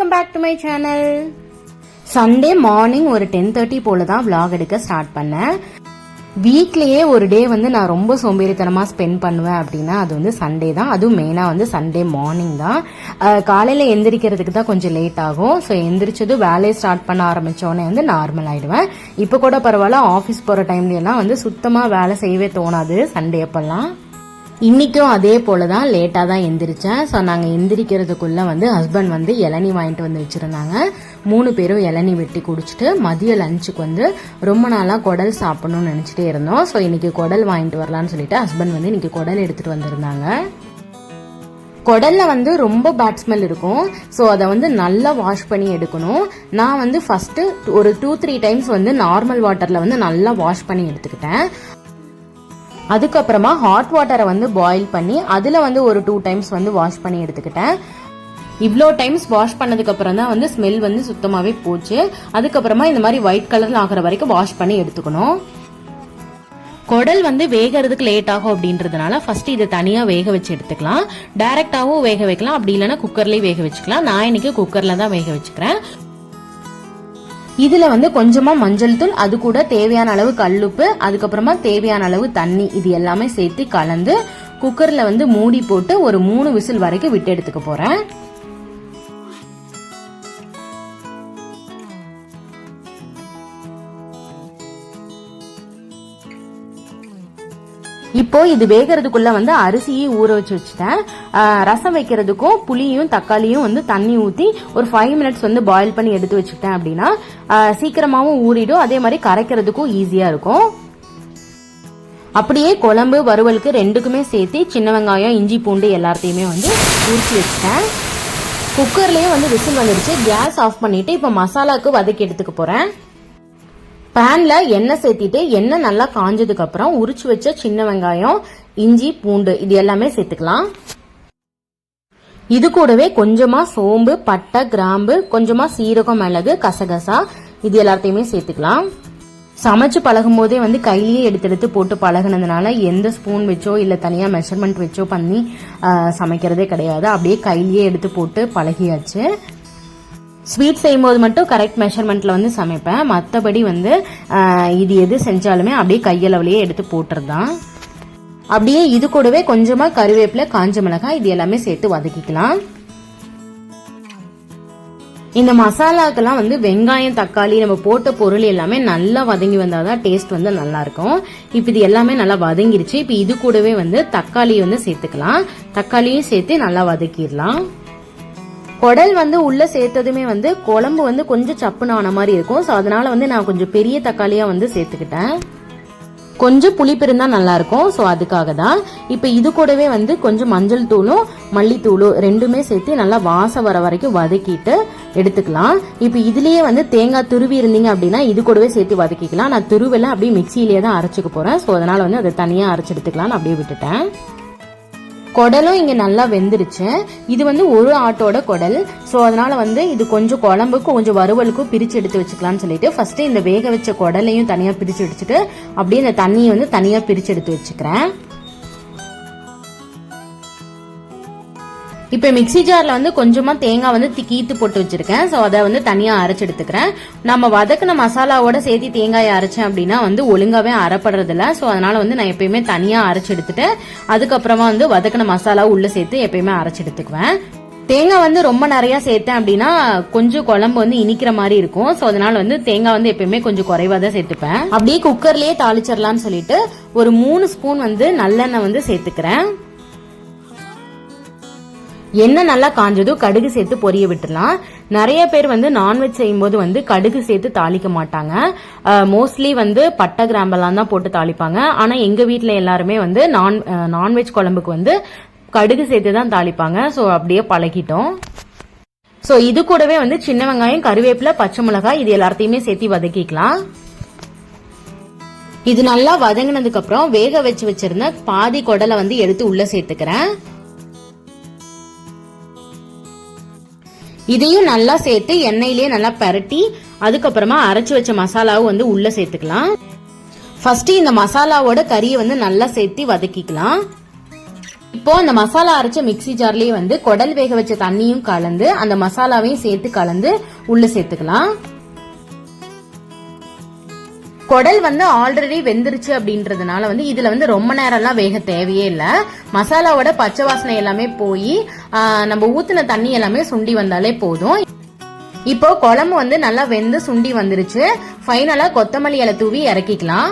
Welcome back to my channel Sunday morning ஒரு ten thirty போல தான் vlog எடுக்க ஸ்டார்ட் பண்ணேன். வீக்லேயே ஒரு டே வந்து நான் ரொம்ப சோம்பேறித்தனமாக ஸ்பெண்ட் பண்ணுவேன் அப்படின்னா அது வந்து சண்டே தான். அதுவும் மெயினாக வந்து சண்டே மார்னிங் தான். காலையில் எந்திரிக்கிறதுக்கு தான் கொஞ்சம் லேட் ஆகும். ஸோ எந்திரிச்சதும் வேலையை ஸ்டார்ட் பண்ண ஆரம்பித்தோடனே வந்து நார்மல் ஆகிடுவேன் இப்போ கூட பரவாயில்ல ஆஃபீஸ் போகிற டைம்லாம் வந்து சுத்தமாக வேலை செய்யவே தோணாது சண்டே அப்போல்லாம். இன்னைக்கும் அதே போல தான் லேட்டாக தான் எந்திரிச்சேன். ஸோ நாங்கள் எந்திரிக்கிறதுக்குள்ளே வந்து ஹஸ்பண்ட் வந்து இளநி வாங்கிட்டு வந்து வச்சுருந்தாங்க. மூணு பேரும் இளநி வெட்டி குடிச்சிட்டு மதிய லஞ்சுக்கு வந்து ரொம்ப நாளாக குடல் சாப்பிடணும்னு நினச்சிட்டே இருந்தோம். ஸோ இன்றைக்கி குடல் வாங்கிட்டு வரலான்னு சொல்லிட்டு ஹஸ்பண்ட் வந்து இன்னைக்கு குடல் எடுத்துகிட்டு வந்திருந்தாங்க. குடல்ல வந்து ரொம்ப பேட் ஸ்மெல் இருக்கும். ஸோ அதை வந்து நல்லா வாஷ் பண்ணி எடுக்கணும். நான் வந்து ஃபஸ்ட்டு ஒரு டூ த்ரீ டைம்ஸ் வந்து நார்மல் வாட்டரில் வந்து நல்லா வாஷ் பண்ணி எடுத்துக்கிட்டேன். அதுக்கப்புறமா ஹாட் வாட்டரை வந்து பாயில் பண்ணி அதில் வந்து ஒரு டூ டைம்ஸ் வந்து வாஷ் பண்ணி எடுத்துக்கிட்டேன். இவ்வளோ டைம்ஸ் வாஷ் பண்ணதுக்கப்புறம் தான் வந்து ஸ்மெல் வந்து சுத்தமாகவே போச்சு. அதுக்கப்புறமா இந்த மாதிரி ஒயிட் கலரில் ஆகிற வரைக்கும் வாஷ் பண்ணி எடுத்துக்கணும். குடல் வந்து வேகிறதுக்கு லேட் ஆகும் அப்படின்றதுனால ஃபர்ஸ்ட் இதை தனியாக வேக வச்சு எடுத்துக்கலாம். டைரெக்டாகவும் வேக வைக்கலாம். அப்படி இல்லைன்னா குக்கர்லேயே வேக வச்சுக்கலாம். நான் இன்னைக்கு குக்கரில் தான் வேக வச்சுக்கிறேன். இதுல வந்து கொஞ்சமா மஞ்சள் தூள் அது கூட தேவையான அளவு கல்லுப்பு அதுக்கப்புறமா தேவையான அளவு தண்ணி இது எல்லாமே சேர்த்து கலந்து குக்கர்ல வந்து மூடி போட்டு ஒரு மூணு விசில் வரைக்கும் விட்டு எடுத்துக்க போறேன். இப்போ இது வேகிறதுக்குள்ள வந்து அரிசியை ஊற வச்சு வச்சுட்டேன். ரசம் வைக்கிறதுக்கும் புளியும் தக்காளியும் வந்து தண்ணி ஊற்றி ஒரு ஃபைவ் மினிட்ஸ் வந்து பாயில் பண்ணி எடுத்து வச்சுக்கிட்டேன் அப்படின்னா சீக்கிரமாகவும் ஊறிடும். அதே மாதிரி கரைக்கிறதுக்கும் ஈஸியாக இருக்கும். அப்படியே குழம்பு வறுவலுக்கு ரெண்டுக்குமே சேர்த்து சின்ன வெங்காயம் இஞ்சி பூண்டு எல்லாத்தையுமே வந்து உரிச்சு வச்சுட்டேன். குக்கர்லேயே வந்து விசில் வந்துடுச்சு கேஸ் ஆஃப் பண்ணிவிட்டு இப்போ மசாலாவுக்கு வதக்கி எடுத்துக்க போகிறேன் பேன்ல எண்ணெய் சேர்த்திட்டு எண்ணெய் நல்லா காஞ்சதுக்கு அப்புறம் உரிச்சு வச்ச சின்ன வெங்காயம் இஞ்சி பூண்டு இது எல்லாமே சேர்த்துக்கலாம். இது கூடவே கொஞ்சமா சோம்பு பட்டை கிராம்பு கொஞ்சமா சீரகம் மிளகு கசகசா இது எல்லாத்தையுமே சேர்த்துக்கலாம். சமைச்சு பழகும் போதே வந்து கையிலேயே எடுத்து எடுத்து போட்டு பழகுனதுனால எந்த ஸ்பூன் வச்சோ இல்ல தனியா மெஷர்மெண்ட் வச்சோ பண்ணி சமைக்கிறதே கிடையாது. அப்படியே கையிலேயே எடுத்து போட்டு பழகியாச்சு. ஸ்வீட் செய்யும்போது மட்டும் கரெக்ட் மெஷர்மெண்ட்டில் வந்து சமைப்பேன். மற்றபடி வந்து இது எது செஞ்சாலுமே அப்படியே கையளவுலேயே எடுத்து போட்டுருதான் அப்படியே இது கூடவே கொஞ்சமாக கருவேப்பிலை காஞ்ச மிளகாய் இது எல்லாமே சேர்த்து வதக்கிக்கலாம். இந்த மசாலாக்கெல்லாம் வந்து வெங்காயம் தக்காளி நம்ம போட்ட பொருள் எல்லாமே நல்லா வதங்கி வந்தால் தான் டேஸ்ட் வந்து நல்லா இருக்கும் இப்போ இது எல்லாமே நல்லா வதங்கிருச்சு. இப்போ இது கூடவே வந்து தக்காளி வந்து சேர்த்துக்கலாம். தக்காளியும் சேர்த்து நல்லா வதக்கிடலாம். குடல் வந்து உள்ள சேர்த்ததுமே வந்து குழம்பு வந்து கொஞ்சம் சப்புன்னு ஆன மாதிரி இருக்கும். ஸோ அதனால வந்து நான் கொஞ்சம் பெரிய தக்காளியா வந்து சேர்த்துக்கிட்டேன். கொஞ்சம் புளிப்பு இருந்தால் நல்லா இருக்கும். ஸோ அதுக்காக தான். இப்போ இது கூடவே வந்து கொஞ்சம் மஞ்சள் தூளும் மல்லித்தூளும் ரெண்டுமே சேர்த்து நல்லா வாசம் வர வரைக்கும் வதக்கிட்டு எடுத்துக்கலாம். இப்போ இதுலேயே வந்து தேங்காய் துருவி இருந்தீங்க அப்படின்னா இது கூடவே சேர்த்து வதக்கிக்கலாம். நான் துருவெல்லாம் அப்படியே மிக்சியிலே தான் அரைச்சிக்க போகிறேன் ஸோ அதனால் வந்து அதை தனியாக அரைச்சி எடுத்துக்கலாம்னு அப்படியே விட்டுட்டேன். குடலும் இங்கே நல்லா வெந்துருச்சு. இது வந்து ஒரு ஆட்டோட குடல். ஸோ அதனால் வந்து இது கொஞ்சம் குழம்புக்கும் கொஞ்சம் வறுவலுக்கும் பிரித்து எடுத்து வச்சுக்கலாம்னு சொல்லிட்டு ஃபஸ்ட்டு இந்த வேக வச்ச குடலையும் தனியாக பிரிச்சு வச்சுட்டு அப்படியே இந்த தண்ணியை வந்து தனியாக பிரிச்சு எடுத்து வச்சுக்கிறேன். இப்போ மிக்ஸி ஜாரில் வந்து கொஞ்சமாக தேங்காய் வந்து கீத்து போட்டு வச்சிருக்கேன். ஸோ அதை வந்து தனியாக அரைச்சி எடுத்துக்கிறேன் நம்ம வதக்குன மசாலாவோட சேர்த்து தேங்காயை அரைச்சேன் அப்படின்னா வந்து ஒழுங்காவே அரைப்படுறதில்ல. ஸோ அதனால் வந்து நான் எப்பயுமே தனியாக அரைச்சி எடுத்துட்டு அதுக்கப்புறமா வந்து வதக்குன மசாலா உள்ளே சேர்த்து எப்பயுமே அரைச்சி எடுத்துக்குவேன் தேங்காய் வந்து ரொம்ப நிறைய சேர்த்தேன் அப்படின்னா கொஞ்சம் குழம்பு வந்து இனிக்கிற மாதிரி இருக்கும். ஸோ அதனால வந்து தேங்காய் வந்து எப்பயுமே கொஞ்சம் குறைவாக தான் சேர்த்துப்பேன். அப்படியே குக்கர்லயே தாளிச்சிடலாம்னு சொல்லிட்டு ஒரு மூணு ஸ்பூன் வந்து நல்லெண்ணெய் வந்து சேர்த்துக்கிறேன். எண்ணெய் நல்லா காஞ்சதும் கடுகு சேர்த்து பொரிய விட்டுலாம் நிறைய பேர் வந்து நான்வெஜ் செய்யும்போது வந்து கடுகு சேர்த்து தாளிக்க மாட்டாங்க. மோஸ்ட்லி வந்து பட்டை கிராம்பெல்லாம் தான் போட்டு தாளிப்பாங்க. ஆனால் எங்கள் வீட்டில் எல்லாருமே வந்து நான் நான்வெஜ் குழம்புக்கு வந்து கடுகு சேர்த்து தான் தாளிப்பாங்க. ஸோ அப்படியே பழகிட்டோம். ஸோ இது கூடவே வந்து சின்ன வெங்காயம் கருவேப்பிலை பச்சை மிளகாய் இது எல்லாத்தையுமே சேர்த்து வதக்கிக்கலாம். இது நல்லா வதங்கினதுக்கு அப்புறம் வேக வச்சு வச்சிருந்த பாதி குடலை வந்து எடுத்து உள்ள சேர்த்துக்கிறேன். இதையும் நல்லா சேர்த்து எண்ணெயிலேயே நல்லா பரட்டி அதுக்கப்புறமா அரைச்சி வச்ச மசாலாவும் வந்து உள்ள சேர்த்துக்கலாம். ஃபர்ஸ்ட் இந்த மசாலாவோட கறியை வந்து நல்லா சேர்த்து வதக்கிக்கலாம். இப்போ அந்த மசாலா அரைச்ச மிக்ஸி ஜார்லயே வந்து குடல் வேக வச்ச தண்ணியும் கலந்து அந்த மசாலாவையும் சேர்த்து கலந்து உள்ள சேர்த்துக்கலாம். குடல் வந்து ஆல்ரெடி வெந்துருச்சு அப்படின்றதுனால வந்து இதுல வந்து ரொம்ப நேரம்லாம் வேக தேவையே இல்லை. மசாலாவோட பச்சை வாசனை எல்லாமே போய் நம்ம ஊத்துன தண்ணி எல்லாமே சுண்டி வந்தாலே போதும். இப்போ குழம்பு வந்து நல்லா வெந்து சுண்டி வந்துருச்சு. ஃபைனலா கொத்தமல்லி இலை தூவி இறக்கிக்கலாம்.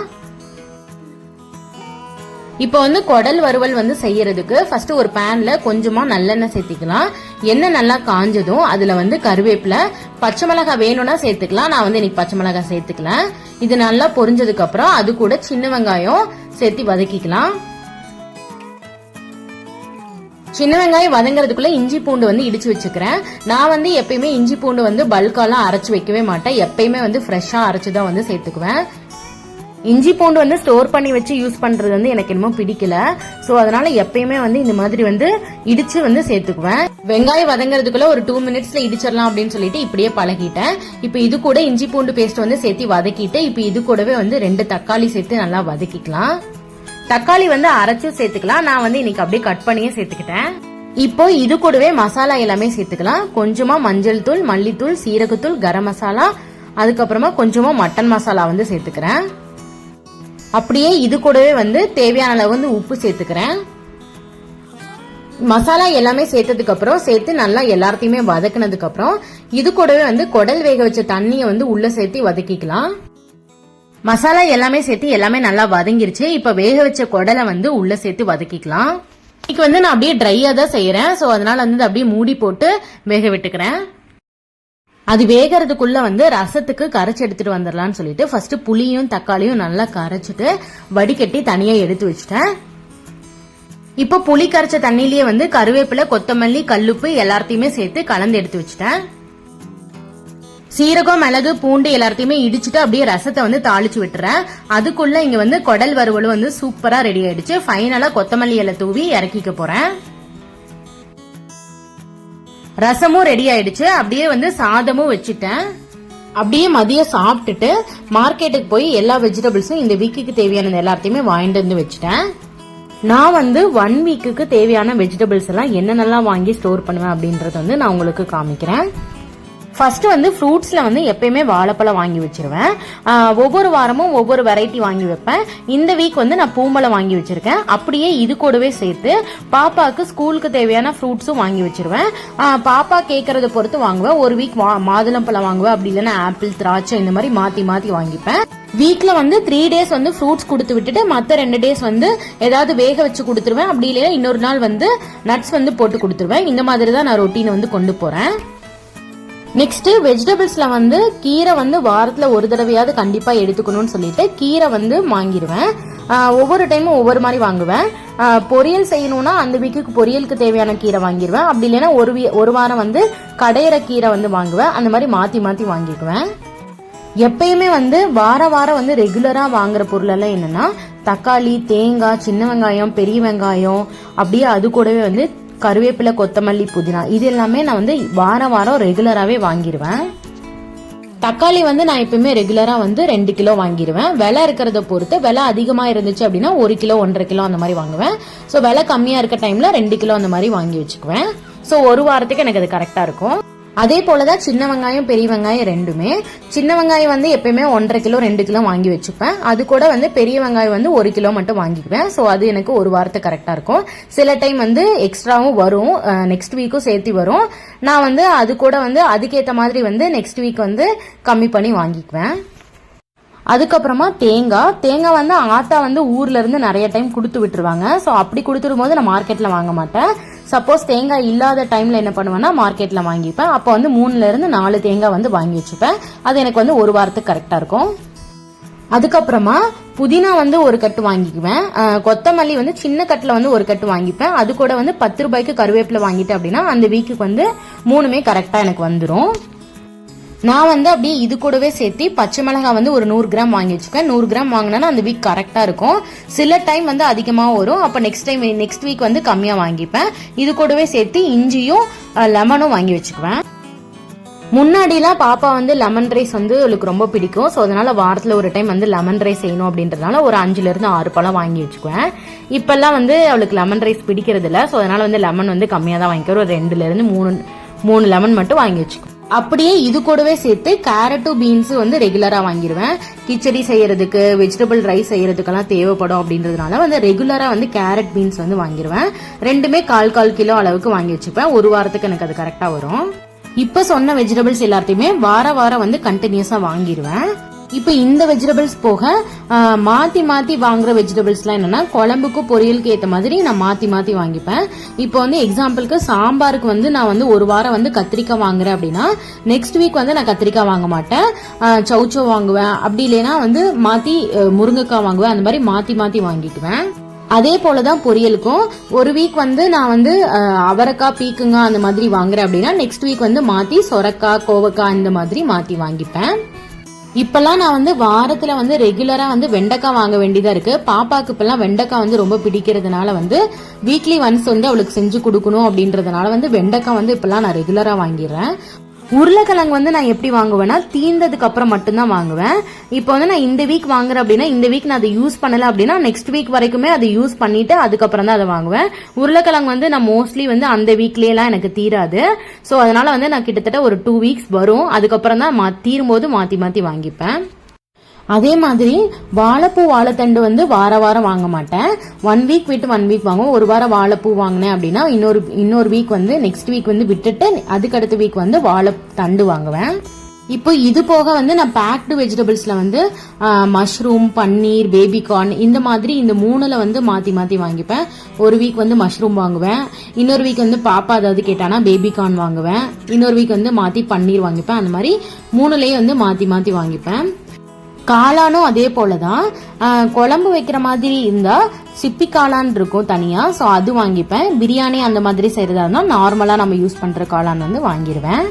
இப்போ வந்து குடல் வறுவல் வந்து செய்யறதுக்கு ஃபர்ஸ்ட் ஒரு பேன்ல கொஞ்சமா நல்லெண்ணெய் சேர்த்திக்கலாம். எண்ணெய் நல்லா காஞ்சதும் அதுல வந்து கருவேப்பிலை பச்சை மிளகாய் வேணும்னா சேர்த்துக்கலாம். நான் வந்து இன்னைக்கு பச்சை மிளகாய் சேர்த்துக்கல. இது நல்லா பொரிஞ்சதுக்கு அப்புறம் அது கூட சின்ன வெங்காயம் சேர்த்து வதக்கிக்கலாம். சின்ன வெங்காயம் வதங்குறதுக்குள்ள இஞ்சி பூண்டு வந்து இடிச்சு வச்சுக்கிறேன். நான் வந்து எப்பயுமே இஞ்சி பூண்டு வந்து பல்காலாம் அரைச்சு வைக்கவே மாட்டேன். எப்பயுமே வந்து ஃப்ரெஷ்ஷா அரைச்சு தான் வந்து சேர்த்துக்குவேன். இஞ்சி பூண்டு வந்து ஸ்டோர் பண்ணி வச்சு யூஸ் பண்றது வந்து எனக்கு என்னமோ பிடிக்கல. சோ அதனால எப்பயுமே வந்து இந்த மாதிரி வந்து இடிச்சு வந்து சேர்த்துக்குவேன். வெங்காயம் வதங்குறதுக்குள்ள ஒரு டூ மினிட்ஸ்ல இடிச்சிடலாம் அப்படின்னு சொல்லிட்டு இப்படியே பழகிட்டேன். இப்போ இது கூட இஞ்சி பூண்டு பேஸ்ட் வந்து சேர்த்து வதக்கிட்டு இப்போ இது கூடவே வந்து ரெண்டு தக்காளி சேர்த்து நல்லா வதக்கிக்கலாம். தக்காளி வந்து அரைச்சும் சேர்த்துக்கலாம். நான் வந்து இன்னைக்கு அப்படியே கட் பண்ணியே சேர்த்துக்கிட்டேன். இப்போ இது கூடவே மசாலா எல்லாமே சேர்த்துக்கலாம். கொஞ்சமா மஞ்சள் தூள் மல்லித்தூள் சீரகத்தூள் கரம் மசாலா அதுக்கப்புறமா கொஞ்சமா மட்டன் மசாலா வந்து சேர்த்துக்கிறேன். அப்படியே இது கூடவே வந்து தேவையான அளவு வந்து உப்பு சேர்த்துக்கிறேன். மசாலா எல்லாமே சேர்த்ததுக்கு அப்புறம் சேர்த்து நல்லா எல்லாத்தையுமே வதக்குனதுக்கு அப்புறம் இது கூடவே வந்து குடல் வேக வச்ச தண்ணியை வந்து உள்ள சேர்த்து வதக்கிக்கலாம். மசாலா எல்லாமே சேர்த்து எல்லாமே நல்லா வதங்கிருச்சு. இப்ப வேக வச்ச குடலை வந்து உள்ள சேர்த்து வதக்கிக்கலாம். இன்னைக்கு வந்து நான் அப்படியே ட்ரையா தான் செய்யறேன் சோ அதனால வந்து அப்படியே மூடி போட்டு வேக விட்டுக்கிறேன். அது வேகிறதுக்குள்ள வந்து ரசத்துக்கு கரைச்சி எடுத்துட்டு வந்துடலாம்னு சொல்லிட்டு ஃபர்ஸ்ட் புளியும் தக்காளியும் நல்லா கரைச்சிட்டு வடிகட்டி தனியா எடுத்து வச்சுட்டேன். இப்போ புளி கரைச்ச தண்ணியிலேயே வந்து கருவேப்பிலை கொத்தமல்லி கல்லுப்பு எல்லாத்தையுமே சேர்த்து கலந்து எடுத்து வச்சுட்டேன். சீரகம் மிளகு பூண்டு எல்லாத்தையுமே இடிச்சுட்டு அப்படியே ரசத்தை வந்து தாளிச்சு விட்டுறேன். அதுக்குள்ள இங்க வந்து குடல் வறுவலும் வந்து சூப்பரா ரெடி ஆயிடுச்சு. ஃபைனலா கொத்தமல்லி இலை தூவி இறக்கிக்க போறேன். ரசமும் ரெடி ஆயிடுச்சு. அப்படியே வந்து சாதமும் வச்சுட்டேன். அப்படியே மதியம் சாப்பிட்டுட்டு மார்க்கெட்டுக்கு போய் எல்லா வெஜிடபிள்ஸும் இந்த வீக்குக்கு தேவையானது எல்லாத்தையுமே வாங்கிட்டு வந்து வச்சுட்டேன். நான் வந்து ஒன் வீக்குக்கு தேவையான வெஜிடபிள்ஸ் எல்லாம் என்னென்னலாம் வாங்கி ஸ்டோர் பண்ணுவேன் அப்படின்றத வந்து நான் உங்களுக்கு காமிக்கிறேன். ஃபஸ்ட்டு வந்து ஃப்ரூட்ஸில் வந்து எப்பயுமே வாழைப்பழம் வாங்கி வச்சிருவேன். ஒவ்வொரு வாரமும் ஒவ்வொரு வெரைட்டி வாங்கி வைப்பேன். இந்த வீக் வந்து நான் பூம்பழம் வாங்கி வச்சுருக்கேன். அப்படியே இது கூடவே சேர்த்து பாப்பாவுக்கு ஸ்கூலுக்கு தேவையான ஃப்ரூட்ஸும் வாங்கி வச்சுருவேன். பாப்பா கேட்குறத பொறுத்து வாங்குவேன். ஒரு வீக் மாதுளம்பழம் வாங்குவேன். அப்படி இல்லைன்னா ஆப்பிள் திராட்சை இந்த மாதிரி மாற்றி மாற்றி வாங்கிப்பேன். வீக்ல வந்து த்ரீ டேஸ் வந்து ஃப்ரூட்ஸ் கொடுத்து விட்டுட்டு மற்ற ரெண்டு டேஸ் வந்து ஏதாவது வேக வச்சு கொடுத்துருவேன். அப்படி இல்லையா இன்னொரு நாள் வந்து நட்ஸ் வந்து போட்டு கொடுத்துருவேன். இந்த மாதிரி தான் நான் ரொட்டீன் வந்து கொண்டு போறேன். நெக்ஸ்ட்டு வெஜிடபிள்ஸில் வந்து கீரை வந்து வாரத்தில் ஒரு தடவையாவது கண்டிப்பாக எடுத்துக்கணும்னு சொல்லிட்டு கீரை வந்து வாங்கிடுவேன் ஒவ்வொரு டைமும் ஒவ்வொரு மாதிரி வாங்குவேன். பொரியல் செய்யணும்னா அந்த வீக்குக்கு பொரியலுக்கு தேவையான கீரை வாங்கிடுவேன் அப்படி இல்லைன்னா ஒரு வீ- ஒரு வாரம் வந்து கடையிற கீரை வந்து வாங்குவேன். அந்த மாதிரி மாற்றி மாற்றி வாங்கிக்குவேன். எப்பயுமே வந்து வார வாரம் வந்து ரெகுலராக வாங்குற பொருளெல்லாம் என்னென்னா தக்காளி தேங்காய் சின்ன வெங்காயம் பெரிய வெங்காயம் அப்படியே அது கூடவே வந்து கருவேப்பிலை கொத்தமல்லி புதினா. இது எல்லாமே நான் வந்து வார வாரம் ரெகுலராகவே வாங்கிடுவேன் தக்காளி வந்து நான் எப்பயுமே ரெகுலராக வந்து ரெண்டு கிலோ வாங்கிடுவேன் விலை இருக்கிறத பொறுத்து விலை அதிகமாக இருந்துச்சு அப்படின்னா ஒரு கிலோ ஒன்றரை கிலோ அந்த மாதிரி வாங்குவேன். ஸோ விலை கம்மியாக இருக்க டைமில் ரெண்டு கிலோ அந்த மாதிரி வாங்கி வச்சுக்குவேன். ஸோ ஒரு வாரத்துக்கு எனக்கு அது கரெக்டாக இருக்கும். அதே போலதான் சின்ன வெங்காயம் பெரிய வெங்காயம் ரெண்டுமே. சின்ன வெங்காயம் வந்து எப்பயுமே ஒன்றரை கிலோ ரெண்டு கிலோ வாங்கி வச்சுப்பேன். அது கூட வந்து பெரிய வெங்காயம் வந்து ஒரு கிலோ மட்டும் வாங்கிக்குவேன். ஸோ அது எனக்கு ஒரு வாரத்துக்கு கரெக்டாக இருக்கும். சில டைம் வந்து எக்ஸ்ட்ராவும் வரும். நெக்ஸ்ட் வீக்கும் சேர்த்து வரும். நான் வந்து அது கூட வந்து அதுக்கேற்ற மாதிரி வந்து நெக்ஸ்ட் வீக் வந்து கம்மி பண்ணி வாங்கிக்குவேன். அதுக்கப்புறமா தேங்காய் தேங்காய் வந்து ஆட்டா வந்து ஊர்ல இருந்து நிறைய டைம் கொடுத்து விட்டுருவாங்க. ஸோ அப்படி கொடுத்துடும் போது நான் மார்க்கெட்ல வாங்க மாட்டேன். சப்போஸ் தேங்காய் இல்லாத டைமில் என்ன பண்ணுவேன்னா மார்க்கெட்டில் வாங்கிப்பேன். அப்போ வந்து மூணுலேருந்து நாலு தேங்காய் வந்து வாங்கி வச்சுப்பேன். அது எனக்கு வந்து ஒரு வாரத்துக்கு கரெக்டாக இருக்கும். அதுக்கப்புறமா புதினா வந்து ஒரு கட்டு வாங்கிக்குவேன். கொத்தமல்லி வந்து சின்ன கட்டில் வந்து ஒரு கட்டு வாங்கிப்பேன். அது கூட வந்து பத்து ரூபாய்க்கு கருவேப்பிலை வாங்கிட்டேன் அப்படின்னா அந்த வீக்குக்கு வந்து மூணுமே கரெக்டாக எனக்கு வந்துடும் நான் வந்து அப்படியே இது கூடவே சேர்த்து பச்சை மிளகாய் வந்து ஒரு நூறு கிராம் வாங்கி வச்சுக்கேன். நூறு கிராம் வாங்கினா அந்த வீக் கரெக்டாக இருக்கும். சில டைம் வந்து அதிகமாக வரும். அப்போ நெக்ஸ்ட் டைம் நெக்ஸ்ட் வீக் வந்து கம்மியாக வாங்கிப்பேன். இது கூடவே சேர்த்து இஞ்சியும் லெமனும் வாங்கி வச்சுக்குவேன். முன்னாடிலாம் பாப்பா வந்து லெமன் ரைஸ் வந்து அவளுக்கு ரொம்ப பிடிக்கும். ஸோ அதனால வாரத்தில் ஒரு டைம் வந்து லெமன் ரைஸ் செய்யணும் அப்படின்றதுனால ஒரு அஞ்சுலேருந்து ஆறு பழம் வாங்கி வச்சுக்குவேன். இப்போல்லாம் வந்து அவளுக்கு லெமன் ரைஸ் பிடிக்கிறது இல்லை ஸோ அதனால வந்து லெமன் வந்து கம்மியாக தான் வாங்கிக்கிறோம் ஒரு ரெண்டுலேருந்து மூணு மூணு லெமன் மட்டும் வாங்கி வச்சுக்குவோம் அப்படியே இது கூடவே சேர்த்து கேரட்டும் பீன்ஸும் வந்து ரெகுலரா வாங்கிடுவேன் கிச்சடி செய்யறதுக்கு வெஜிடபிள் ரைஸ் செய்யறதுக்கெல்லாம் தேவைப்படும் அப்படின்றதுனால வந்து ரெகுலரா வந்து கேரட் பீன்ஸ் வந்து வாங்கிடுவேன் ரெண்டுமே கால் கால் கிலோ அளவுக்கு வாங்கி வச்சுப்பேன். ஒரு வாரத்துக்கு எனக்கு அது கரெக்டா வரும். இப்ப சொன்ன வெஜிடபிள்ஸ் எல்லாத்தையுமே வார வாரம் வந்து கண்டினியூஸா வாங்கிடுவேன் இப்போ இந்த வெஜிடபிள்ஸ் போக மாற்றி மாத்தி மாத்தி வாங்குற வெஜிடபிள்ஸ்லாம் என்னன்னா குழம்புக்கும் பொரியலுக்கு ஏத்த மாதிரி நான் மாத்தி மாத்தி வாங்கிப்பேன். இப்போ வந்து எக்ஸாம்பிளுக்கு சாம்பாருக்கு வந்து நான் வந்து ஒரு வாரம் வந்து கத்திரிக்காய் வாங்குறேன் அப்படின்னா நெக்ஸ்ட் வீக் வந்து நான் கத்திரிக்காய் வாங்க மாட்டேன். ஆ, வாங்குவேன். அப்படி இல்லைன்னா வந்து மாத்தி முருங்கைக்காய் வாங்குவேன். அந்த மாதிரி மாத்தி மாத்தி வாங்கிக்குவேன். அதே போலதான் பொரியலுக்கும். ஒரு வீக் வந்து நான் வந்து அவரக்காய் அவரைக்காய் பீக்குங்க அந்த மாதிரி வாங்குறேன் அப்படின்னா நெக்ஸ்ட் வீக் வந்து மாத்தி சொரக்காய் கோவக்காய் இந்த மாதிரி மாத்தி வாங்கிப்பேன். இப்பெல்லாம் நான் வந்து வாரத்தில் வந்து ரெகுலராக வந்து வெண்டைக்காய் வாங்க வேண்டியதாக இருக்குது பாப்பாவுக்கு இப்போல்லாம் வெண்டைக்காய் வந்து ரொம்ப பிடிக்கிறதுனால வந்து வீக்லி ஒன்ஸ் வந்து அவளுக்கு செஞ்சு கொடுக்கணும் அப்படின்றதுனால வந்து வெண்டைக்காய் வந்து இப்போல்லாம் நான் ரெகுலராக வாங்கிடுறேன். உருளைக்கிழங்கு வந்து நான் எப்படி வாங்குவேன்னா தீந்ததுக்கு அப்புறம் மட்டும்தான் வாங்குவேன். இப்போ வந்து நான் இந்த வீக் வாங்குறேன் அப்படின்னா இந்த வீக் நான் அதை யூஸ் பண்ணல அப்படின்னா நெக்ஸ்ட் வீக் வரைக்குமே அதை யூஸ் பண்ணிட்டு அதுக்கப்புறம் தான் அதை வாங்குவேன். உருளைக்கிழங்கு வந்து நான் மோஸ்ட்லி வந்து அந்த வீக்லேயெல்லாம் எனக்கு தீராது. ஸோ அதனால வந்து நான் கிட்டத்தட்ட ஒரு டூ வீக்ஸ் வரும். அதுக்கப்புறம் தான் மா தீரும்போது மாற்றி மாற்றி வாங்கிப்பேன். அதே மாதிரி வாழைப்பூ வாழைத்தண்டு வந்து வார வாரம் வாங்க மாட்டேன். ஒன் வீக் விட்டு ஒன் வீக் வாங்குவோம். ஒரு வாரம் வாழைப்பூ வாங்கினேன் அப்படின்னா இன்னொரு இன்னொரு வீக் வந்து நெக்ஸ்ட் வீக் வந்து விட்டுட்டு அதுக்கு அடுத்த வீக் வந்து வாழைத்தண்டு வாங்குவேன். இப்போ இது போக வந்து நான் பேக்டு வெஜிடபிள்ஸ்ல வந்து மஷ்ரூம் பன்னீர் பேபிகார்ன் இந்த மாதிரி இந்த மூணுல வந்து மாத்தி மாத்தி வாங்கிப்பேன். ஒரு வீக் வந்து மஷ்ரூம் வாங்குவேன். இன்னொரு வீக் வந்து பாப்பா ஏதாவது கேட்டானா பேபிகார்ன் வாங்குவேன். இன்னொரு வீக் வந்து மாத்தி பன்னீர் வாங்கிப்பேன். அந்த மாதிரி மூணுலயே வந்து மாத்தி மாத்தி வாங்கிப்பேன். காளானும் அதே போல தான் குழம்பு வைக்கிற மாதிரி இருந்தால் சிப்பி காளான் இருக்கும் தனியாக ஸோ அது வாங்கிப்பேன். பிரியாணி அந்த மாதிரி செய்கிறதா இருந்தால் நார்மலாக நம்ம யூஸ் பண்ணுற காளான் வந்து வாங்கிடுவேன்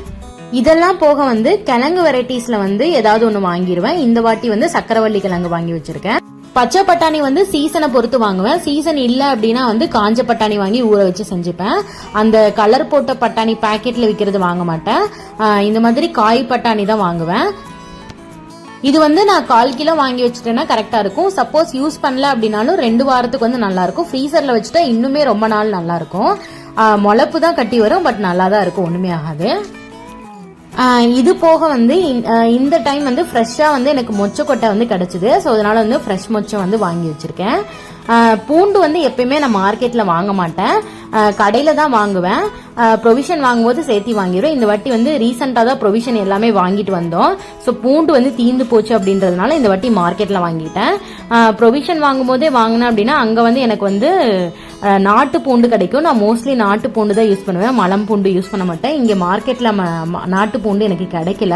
இதெல்லாம் போக வந்து கிழங்கு வெரைட்டிஸ்ல வந்து ஏதாவது ஒன்று வாங்கிடுவேன் இந்த வாட்டி வந்து சக்கரவள்ளி கிழங்கு வாங்கி வச்சிருக்கேன். பச்சை பட்டாணி வந்து சீசனை பொறுத்து வாங்குவேன். சீசன் இல்ல அப்படின்னா வந்து காஞ்ச பட்டாணி வாங்கி ஊற வச்சு செஞ்சுப்பேன். அந்த கலர் போட்ட பட்டாணி பாக்கெட்ல விற்கிறது வாங்க மாட்டேன். இந்த மாதிரி காய் பட்டாணி தான் வாங்குவேன். இது வந்து நான் கால் கிலோ வாங்கி வச்சுட்டேன்னா கரெக்டாக இருக்கும். சப்போஸ் யூஸ் பண்ணல அப்படின்னாலும் ரெண்டு வாரத்துக்கு வந்து நல்லாயிருக்கும் ஃப்ரீசரில் வச்சுட்டா இன்னுமே ரொம்ப நாள் நல்லாயிருக்கும் முளப்பு தான் கட்டி வரும் பட் நல்லா தான் இருக்கும். ஒன்றுமே ஆகாது. இது போக வந்து இந்த- இந்த டைம் வந்து ஃப்ரெஷ்ஷாக வந்து எனக்கு மொச்சக்கொட்டை வந்து கிடச்சிது. ஸோ அதனால் வந்து ஃப்ரெஷ் மொச்சை வந்து வாங்கி வச்சுருக்கேன். பூண்டு வந்து எப்பயுமே நான் மார்க்கெட்டில் வாங்க மாட்டேன். கடையில் தான் வாங்குவேன். ப்ரொவிஷன் வாங்கும்போது சேர்த்தி வாங்கிடுவேன். இந்த வாட்டி வந்து ரீசெண்டாக தான் ப்ரொவிஷன் எல்லாமே வாங்கிட்டு வந்தோம். ஸோ பூண்டு வந்து தீந்து போச்சு அப்படின்றதுனால இந்த வாட்டி மார்க்கெட்டில் வாங்கிட்டேன். ப்ரொவிஷன் வாங்கும்போதே வாங்கினேன் அப்படின்னா அங்கே வந்து எனக்கு வந்து நாட்டு பூண்டு கிடைக்கும். நான் மோஸ்ட்லி நாட்டு பூண்டு தான் யூஸ் பண்ணுவேன். மலம் பூண்டு யூஸ் பண்ண மாட்டேன். இங்கே மார்க்கெட்டில் நாட்டு பூண்டு எனக்கு கிடைக்கல.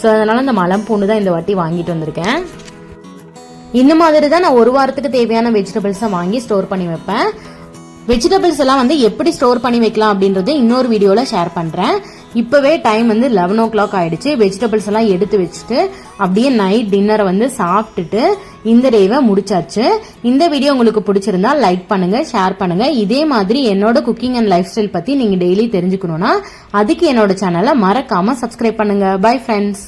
ஸோ அதனால அந்த மலம் பூண்டு தான் இந்த வாட்டி வாங்கிட்டு வந்திருக்கேன். இந்த மாதிரி தான் நான் ஒரு வாரத்துக்கு தேவையான வெஜிடபிள்ஸை வாங்கி ஸ்டோர் பண்ணி வைப்பேன். வெஜிடபிள்ஸ் எல்லாம் வந்து எப்படி ஸ்டோர் பண்ணி வைக்கலாம் அப்படின்றத இன்னொரு வீடியோவில் ஷேர் பண்ணுறேன் இப்போவே டைம் வந்து லெவன் ஓ கிளாக் ஆயிடுச்சு. வெஜிடபிள்ஸ் எல்லாம் எடுத்து வச்சுட்டு அப்படியே நைட் டின்னரை வந்து சாப்பிட்டுட்டு இந்த டேவை முடிச்சாச்சு. இந்த வீடியோ உங்களுக்கு பிடிச்சிருந்தா லைக் பண்ணுங்க ஷேர் பண்ணுங்க. இதே மாதிரி என்னோட குக்கிங் அண்ட் லைஃப் ஸ்டைல் பற்றி நீங்கள் டெய்லி தெரிஞ்சுக்கணும்னா அதுக்கு என்னோட சேனலை மறக்காம சப்ஸ்கிரைப் பண்ணுங்க. Bye friends